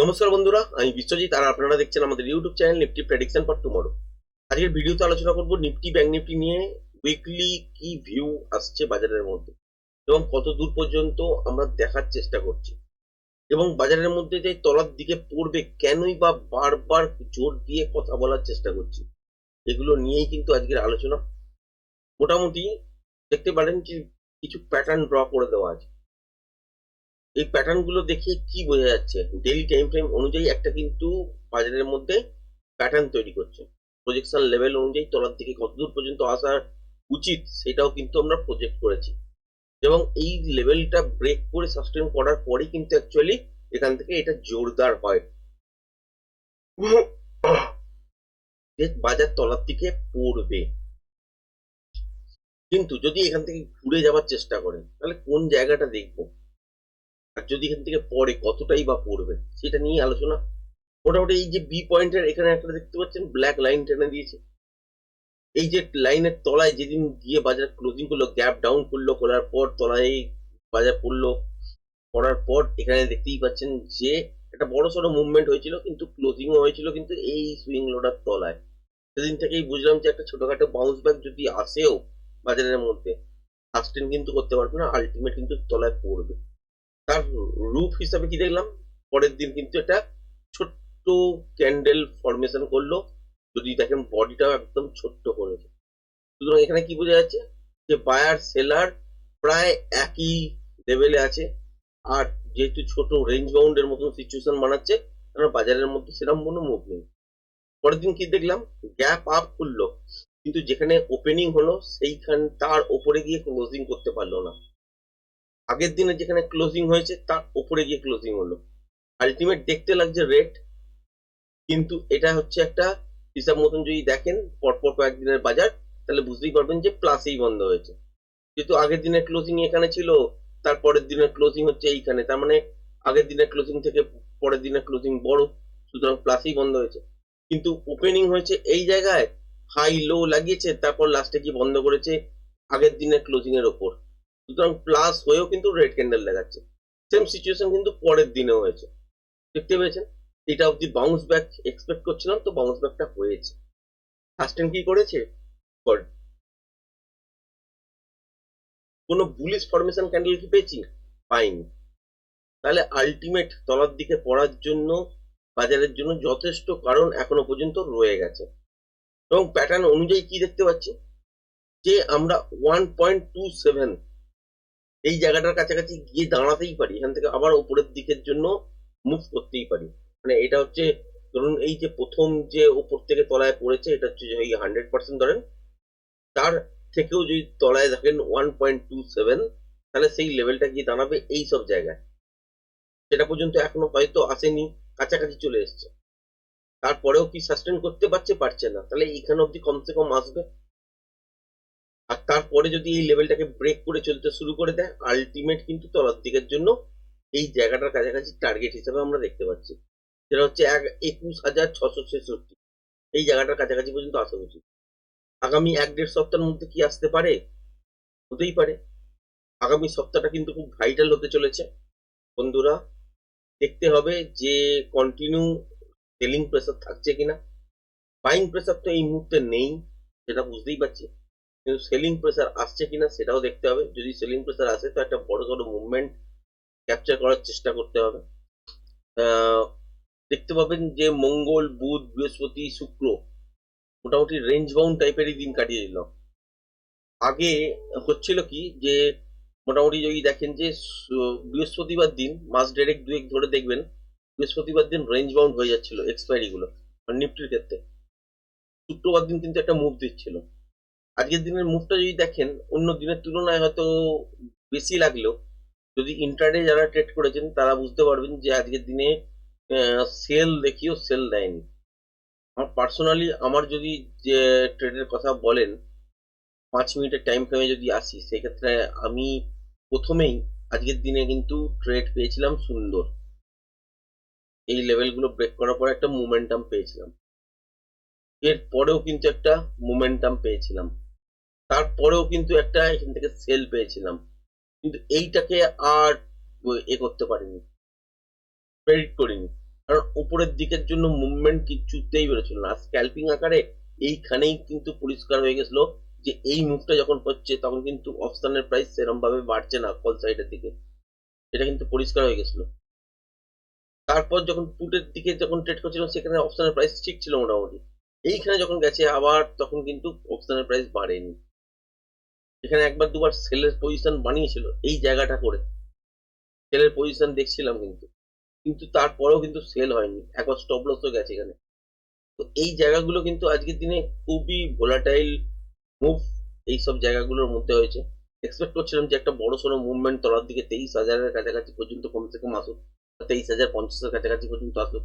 নমস্কার বন্ধুরা, আমি বিশ্বজিৎ, আর আপনারা দেখছেন আমাদের YouTube channel Nifty prediction for tomorrow আজকের ভিডিওতে আলোচনা করব নিফটি ব্যাংক নিফটি নিয়ে উইকলি কি ভিউ আসছে বাজারের মধ্যে এবং কত দূর পর্যন্ত আমরা দেখার চেষ্টা করছি। এবং বাজারের মধ্যে যে তলার দিকে পড়বে কেনই বা বারবার জোর দিয়ে কথা বলার চেষ্টা করছি, এগুলো নিয়েই কিন্তু আজকের আলোচনা। মোটামুটি দেখতে পারেন যে কিছু প্যাটার্ন ড্র করে দেওয়া আছে। এই প্যাটার্নগুলো দেখে কি বোঝা যাচ্ছে? ডেইলি টাইম ফ্রেম অনুযায়ী একটা কিন্তু বাজারের মধ্যে প্যাটার্ন তৈরি করছে। প্রজেকশন লেভেল অনুযায়ী তলার দিকে কতদূর পর্যন্ত আসা উচিত সেটাও কিন্তু আমরা প্রজেক্ট করেছি। এবং এই লেভেলটা ব্রেক করে সাস্টেন করার পরেই কিন্তু অ্যাকচুয়ালি এখান থেকে এটা জোরদার হয়। বাজার তলার দিকে পড়বে। কিন্তু যদি এখান থেকে ঘুরে যাওয়ার চেষ্টা করে তাহলে কোন জায়গাটা দেখব? আর যদি এখান থেকে পড়ে কতটাই বা পড়বে, সেটা নিয়ে আলোচনা। মোটামুটি এই যে বি পয়েন্টের এখানে একটা দেখতে পাচ্ছেন ব্ল্যাক লাইন টেনে দিয়েছে। এই যে লাইনের তলায় যেদিন গিয়ে বাজার ক্লোজিং করল গ্যাপ ডাউন করল খোলার পর তলায় বাজার পড়ল, করার পর এখানে দেখতেই পাচ্ছেন যে একটা বড় সড়ো মুভমেন্ট হয়েছিল, কিন্তু ক্লোজিংও হয়েছিল কিন্তু এই সুইং লোডার তলায়। সেদিন থেকেই বুঝলাম যে একটা ছোটখাটো বাউন্স ব্যাক যদি আসেও বাজারের মধ্যে সাস্টেন কিন্তু করতে পারবে না আলটিমেট কিন্তু তলায় পড়বে। তার রূপ হিসাবে কি দেখলাম? পরের দিন কিন্তু এটা ছোট্ট ক্যান্ডেল ফরমেশন করল, যদি দেখেন বডিটাও একদম ছোট্ট করেছে সুতরাং এখানে কি বোঝা যাচ্ছে? যে বায়ার সেলার প্রায় একই লেভেলে আছে। আর যেহেতু ছোট রেঞ্জ বাউন্ডের মতন সিচুয়েশন বানাচ্ছে কারণ বাজারের মধ্যে সেরকম কোনো মুভ নেই। পরের দিন কি দেখলাম? গ্যাপ আপ খুললো কিন্তু যেখানে ওপেনিং হলো, সেইখান, তার ওপরে গিয়ে ক্লোজিং করতে পারল না। আগের দিনে যেখানে ক্লোজিং হয়েছে, তার উপরে গিয়ে ক্লোজিং হলো। আলটিমেট দেখতে লাগছে রেট কিন্তু এটা হচ্ছে একটা হিসাব মতন যদি দেখেন, পরপর কয়েকদিনের বাজার, তাহলে বুঝতেই পারবেন যে প্লাসেই বন্ধ হয়েছে। যেহেতু আগের দিনের ক্লোজিং এখানে ছিল তারপরের দিনের ক্লোজিং হচ্ছে এইখানে, তার মানে আগের দিনের ক্লোজিং থেকে পরের দিনের ক্লোজিং বড়, সুতরাং প্লাসেই বন্ধ হয়েছে। কিন্তু ওপেনিং হয়েছে এই জায়গায় হাই লো লাগিয়েছে, তারপর লাস্টে কি বন্ধ করেছে আগের দিনের ক্লোজিং এর ওপর। সুতরাং প্লাস হয়েও কিন্তু রেড ক্যান্ডেল দেখাচ্ছে। সেম সিচুয়েশন কিন্তু পরের দিনে হয়েছে। দেখতে পেয়েছেন? এটা অব্দি বাউন্স ব্যাক এক্সপেক্ট করছিলাম, তো বাউন্স ব্যাকটা হয়েছে। ফার্স্ট কি করেছে? কোনো বুলিশ ফরমেশন ক্যান্ডেল কি পেয়েছি? পাইনি। তাহলে আলটিমেট তলার দিকে পড়ার জন্য, বাজারের জন্য যথেষ্ট কারণ এখনও পর্যন্ত রয়ে গেছে। এবং প্যাটার্ন অনুযায়ী কি দেখতে পাচ্ছি? যে আমরা ওয়ান পয়েন্ট টু সেভেন এই জায়গাটার কাছাকাছি গিয়ে দাঁড়াতেই পারি। এখান থেকে আবার উপরের দিকের জন্য মুভ করতেই পারি। মানে এটা হচ্ছে, ধরুন এই যে প্রথম যে উপর থেকে তলায় পড়েছে, এটা হচ্ছে এই হান্ড্রেড পার্সেন্ট ধরেন, তার থেকেও যদি তলায় দেখেন ওয়ান পয়েন্ট টু সেভেন তাহলে সেই লেভেলটা গিয়ে দাঁড়াবে এই সব জায়গায়। সেটা পর্যন্ত এখনও হয়তো আসেনি, কাছাকাছি চলে এসছে। তারপরেও কি সাস্টেন করতে পারছে পারছে না। তাহলে এইখানে অব্দি কমসে কম আসবে। আর তারপরে যদি এই লেভেলটাকে ব্রেক করে চলতে শুরু করে দেয় আলটিমেট কিন্তু তলার দিকের জন্য এই জায়গাটার কাছাকাছি টার্গেট হিসেবে আমরা দেখতে পাচ্ছি। যেটা হচ্ছে এক, একুশ হাজার ছশো ছেষট্টি। এই জায়গাটার কাছাকাছি পর্যন্ত আসা উচিত। আগামী এক, দেড় সপ্তাহের মধ্যে কি আসতে পারে? হতেই পারে। আগামী সপ্তাহটা কিন্তু খুব ভাইটাল হতে চলেছে। বন্ধুরা, দেখতে হবে যে কন্টিনিউ সেলিং প্রেসার থাকছে কিনা। বাইং প্রেসার তো এই মুহূর্তে নেই, সেটা বুঝতেই পারছি। কিন্তু সেলিং প্রেসার আসছে কিনা সেটাও দেখতে হবে। যদি সেলিং প্রেসার আসে, তো একটা বড় সড়ো মুভমেন্ট ক্যাপচার করার চেষ্টা করতে হবে। দেখতে পাবেন যে মঙ্গল, বুধ, বৃহস্পতি, শুক্র মোটামুটি রেঞ্জ বাউন্ড টাইপেরই দিন কাটিয়ে দিল। আগে হচ্ছিল কি যে মোটামুটি যদি দেখেন যে বৃহস্পতিবার দিন, মাস ডেরেক দুয়েক ধরে দেখবেন বৃহস্পতিবার দিন রেঞ্জ বাউন্ড হয়ে যাচ্ছিল এক্সপায়ারি গুলো নিফটির ক্ষেত্রে। শুক্রবার দিন কিন্তু একটা মুভ দিচ্ছিল। আজকের দিনের মুভটা যদি দেখেন, অন্য দিনের তুলনায় হয়তো বেশি লাগলেও যদি ইন্টারডে যারা ট্রেড করেছেন, তারা বুঝতে পারবেন যে আজকের দিনে সেল দেখিও সেল দেয়নি। আমার পার্সোনালি আমার যদি যে ট্রেডের কথা বলেন, পাঁচ মিনিটের টাইম ফ্রেমে যদি আসি, সেক্ষেত্রে আমি প্রথমেই আজকের দিনে কিন্তু ট্রেড পেয়েছিলাম সুন্দর। এই লেভেলগুলো ব্রেক করার পর একটা মোমেন্টাম পেয়েছিলাম। এর পরেও কিন্তু একটা মোমেন্টাম পেয়েছিলাম। তারপরেও কিন্তু একটা এখান থেকে সেল পেয়েছিলাম। কিন্তু এইটাকে আর এ করতে পারিনি। প্রেডিক্ট করিনি। কারণ উপরের দিকের জন্য মুভমেন্ট কিছুতেই বেরোচ্ছিল না। স্ক্যাল্পিং আকারে এইখানেই কিন্তু পরিষ্কার হয়ে গেছিল যে এই মুভটা যখন হচ্ছে, তখন কিন্তু অপশনের প্রাইস সেরকম ভাবে বাড়ছে না কল সাইডের দিকে। এটা কিন্তু পরিষ্কার হয়ে গেছিল। তারপর যখন পুটের দিকে যখন ট্রেড করছিলাম, সেখানে অপশনের প্রাইস ঠিক ছিল মোটামুটি। এইখানে যখন গেছে, আবার তখন কিন্তু অপশনের প্রাইস বাড়েনি। এখানে একবার দুবার সেলের পজিশন বানিয়েছিল, এই জায়গাটা করে। সেলের পজিশন দেখছিলাম কিন্তু। কিন্তু তারপরেও কিন্তু সেল হয়নি, একবার স্টপ লসও গেছে এখানে। তো এই জায়গাগুলো কিন্তু আজকের দিনে খুবই ভোলাটাইল মুভ এইসব জায়গাগুলোর মধ্যে হয়েছে। এক্সপেক্ট করছিলাম যে একটা বড় সড়ো মুভমেন্ট তলার দিকে তেইশ হাজারের কাছাকাছি পর্যন্ত কমসে কম আসুক তেইশ হাজার পঞ্চাশের কাছাকাছি পর্যন্ত আসুক।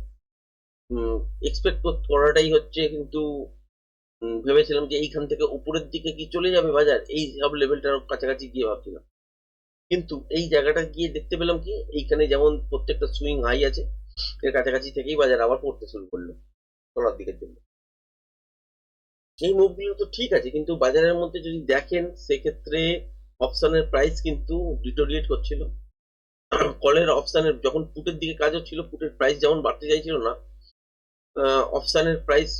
এক্সপেক্ট করাটাই হচ্ছে কিন্তু ভেবেছিলাম যে এইখান থেকে উপরের দিকে কি চলে যাবে বাজার? এই সব লেভেলটার কাছাকাছি গিয়ে ভাবছিলাম। কিন্তু এই জায়গাটা গিয়ে দেখতে পেলাম কি, এইখানে যেমন প্রত্যেকটা সুইং হাই আছে, এর কাছাকাছি থেকেই বাজার আবার পড়তে শুরু করল তলার দিকের জন্য। এই মুভগুলো তো ঠিক আছে, কিন্তু বাজারের মধ্যে যদি দেখেন, সেক্ষেত্রে অপশনের প্রাইস কিন্তু ডিটোরিয়েট করছিল। কলের অপশনের যখন পুটের দিকে কাজ হচ্ছিল পুটের প্রাইস যেমন বাড়তে চাইছিল না অপশনের প্রাইস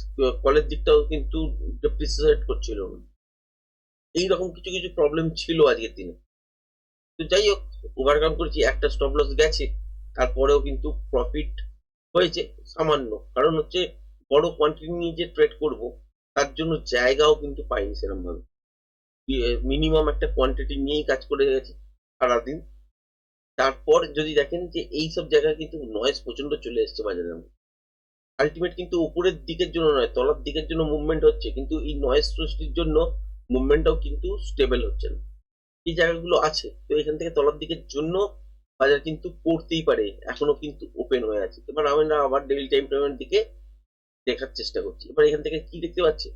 কলের দিকটাও কিন্তু ডেপ্রিসিয়েট করছিল। না এইরকম কিছু কিছু প্রবলেম ছিল আজকের দিনে। তো যাই হোক ওভারকাম করেছি, একটা স্টপ লস গেছে, তারপরেও কিন্তু প্রফিট হয়েছে সামান্য। কারণ হচ্ছে, বড় কোয়ান্টিটি নিয়ে যে ট্রেড করব, তার জন্য জায়গাও কিন্তু পাইনি সেরকম ভাবে মিনিমাম একটা কোয়ান্টিটি নিয়েই কাজ করে গেছে সারাদিন। তারপর যদি দেখেন যে এই সব জায়গায় কিন্তু নয়েজ প্রচণ্ড চলে এসছে বাজারের মধ্যে। আলটিমেট কিন্তু উপরের দিকের জন্য নয়, তলার দিকের জন্য মুভমেন্ট হচ্ছে, কিন্তু এই নয়েজ সৃষ্টির জন্য মুভমেন্টটাও কিন্তু স্টেবল হচ্ছে না। এই জায়গাগুলো আছে, তো এখান থেকে তলার দিকের জন্য বাজার কিন্তু পড়তেই পারে, এখনও কিন্তু ওপেন হয়ে আছে। এবার আমরা আবার ডেইলি টাইম ফ্রেমের দিকে দেখার চেষ্টা করছি। এবার এখান থেকে কি দেখতে পাচ্ছি?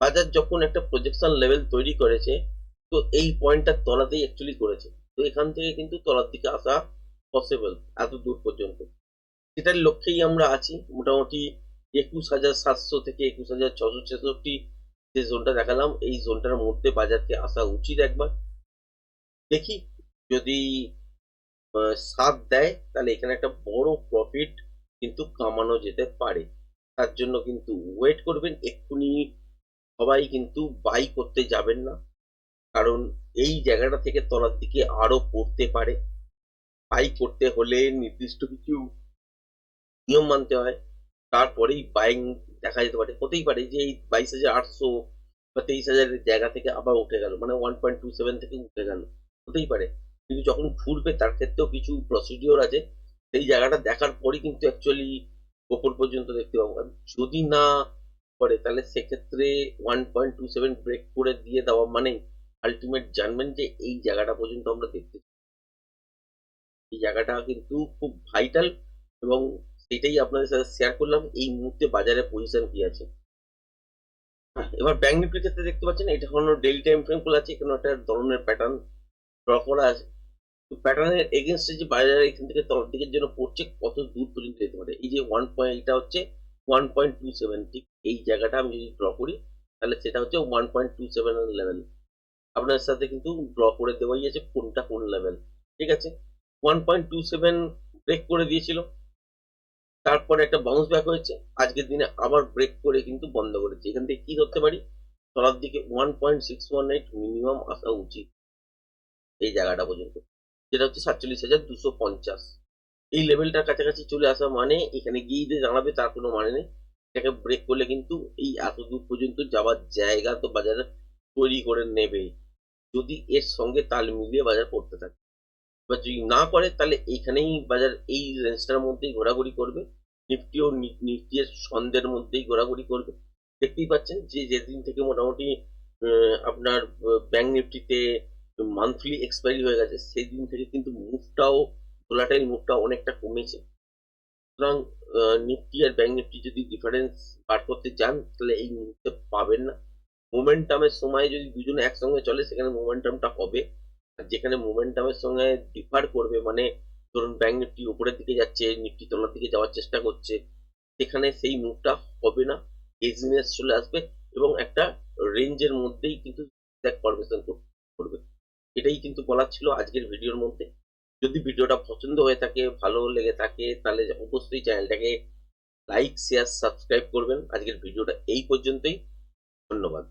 বাজার যখন একটা প্রজেকশন লেভেল তৈরি করেছে, তো এই পয়েন্টটা তলাতেই অ্যাকচুয়ালি করেছে। তো এখান থেকে কিন্তু তলার দিকে আসা পসিবল এত দূর পর্যন্ত। সেটার লক্ষ্যেই আমরা আছি। মোটামুটি একুশ হাজার সাতশো থেকে একুশ হাজার ছশো ছেষট্টি যে জোনটা দেখালাম, এই জোনটার মধ্যে বাজারকে আসা উচিত একবার। দেখি, যদি সাথ দেয়, তাহলে এখানে একটা বড় প্রফিট কিন্তু কামানো যেতে পারে। তার জন্য কিন্তু ওয়েট করবেন, এক্ষুনি সবাই কিন্তু বাই করতে যাবেন না। কারণ এই জায়গাটা থেকে তলার দিকে আরও পড়তে পারে। বাই করতে হলে নির্দিষ্ট কিছু নিয়ম মানতে হয়। তারপরেই বাইং দেখা যেতে পারে, হতেই পারে যে এই বাইশ হাজার আটশো বা তেইশ হাজারের জায়গা থেকে আবার উঠে গেল মানে ওয়ান পয়েন্ট টু সেভেন থেকে উঠে গেল, হতেই পারে। কিন্তু যখন ঘুরবে, তার ক্ষেত্রেও কিছু প্রসিডিওর আছে। সেই জায়গাটা দেখার পরই কিন্তু অ্যাকচুয়ালি ওপর পর্যন্ত দেখতে পাবো। যদি না করে, তাহলে সেক্ষেত্রে one point two seven break করে দিয়ে দেওয়া মানে আলটিমেট জানবেন যে এই জায়গাটা পর্যন্ত আমরা দেখতে। এই জায়গাটা কিন্তু খুব ভাইটাল এবং সেটাই আপনাদের সাথে শেয়ার করলাম এই মুহূর্তে বাজারে পজিশন কি আছে? হ্যাঁ, এবার ব্যাংক নিফটির ক্ষেত্রে দেখতে পাচ্ছেন এটা কোনো ডেইলি টাইম ফ্রেম খোলা আছে এখানে একটা ধরনের প্যাটার্ন ড্র করা আছে। প্যাটার্নের এগেনস্টে যে বাজারে এখান থেকে তলার দিকের জন্য পড়ছে কত দূর পর্যন্ত যেতে পারে? এই যে ওয়ান পয়েন্ট এটা হচ্ছে ওয়ান পয়েন্ট টু সেভেন ঠিক এই জায়গাটা আমি যদি ড্র করি তাহলে সেটা হচ্ছে one point two seven level আপনার সাথে কিন্তু ড্র করে দেওয়াই আছে কোনটা কোন লেভেল ঠিক আছে? One point two seven break করে দিয়েছিল। তারপরে একটা বাউন্স ব্যাক হয়েছে। আজকের দিনে আবার ব্রেক করে কিন্তু বন্ধ করেছে। এখান থেকে কি ধরতে পারি? তলার দিকে one point six one eight minimum আসা উচিত। এই জায়গাটা পর্যন্ত। যেটা হচ্ছে সাতচল্লিশ হাজার দুশো পঞ্চাশ। এই লেভেলটার কাছাকাছি চলে আসা মানে এখানে গিয়ে যে জানাবে তার কোনো মানে নেই। এটাকে ব্রেক করলে কিন্তু এই এত দূর পর্যন্ত যাওয়ার জায়গা তো বাজারে তৈরি করে নেবে। যদি এর সঙ্গে তাল মিলিয়ে বাজার পড়তে থাকে। এবার যদি না করে, তাহলে এইখানেই বাজার, এই রেঞ্জটার মধ্যেই ঘোরাঘুরি করবে। নিফটি নিফটিও নিফটি এর ছন্দের মধ্যেই ঘোরাঘুরি করবে। দেখতেই পাচ্ছেন যে যেদিন থেকে মোটামুটি আপনার ব্যাংক নিফটিতে মান্থলি এক্সপায়ারি হয়ে গেছে, সেই দিন থেকে কিন্তু মুভটাও ভোলাটাইল মুভটা অনেকটা কমেছে। সুতরাং নিফটি আর ব্যাংক নিফটি যদি ডিফারেন্স বার করতে যান, তাহলে এই মুহূর্তে পাবেন না। মোমেন্টামের সময় যদি দুজনে একসঙ্গে চলে, সেখানে মোমেন্টামটা হবে। যেখানে মোমেন্টামের সঙ্গে ডিফার করবে মানে ধরুন ব্যাংক নিফটি উপরের দিকে যাচ্ছে নিফটি তলার দিকে যাওয়ার চেষ্টা করছে, সেখানে সেই মুভটা হবে না। এজিনেস চলে আসবে এবং একটা রেঞ্জের মধ্যেই কিন্তু ফরমেশন করবে। এটাই কিন্তু বলার ছিল আজকের ভিডিওর মধ্যে। যদি ভিডিওটা পছন্দ হয়ে থাকে, ভালো লেগে থাকে, তাহলে অবশ্যই চ্যানেলটাকে লাইক শেয়ার সাবস্ক্রাইব করবেন। আজকের ভিডিওটা এই পর্যন্তই। ধন্যবাদ।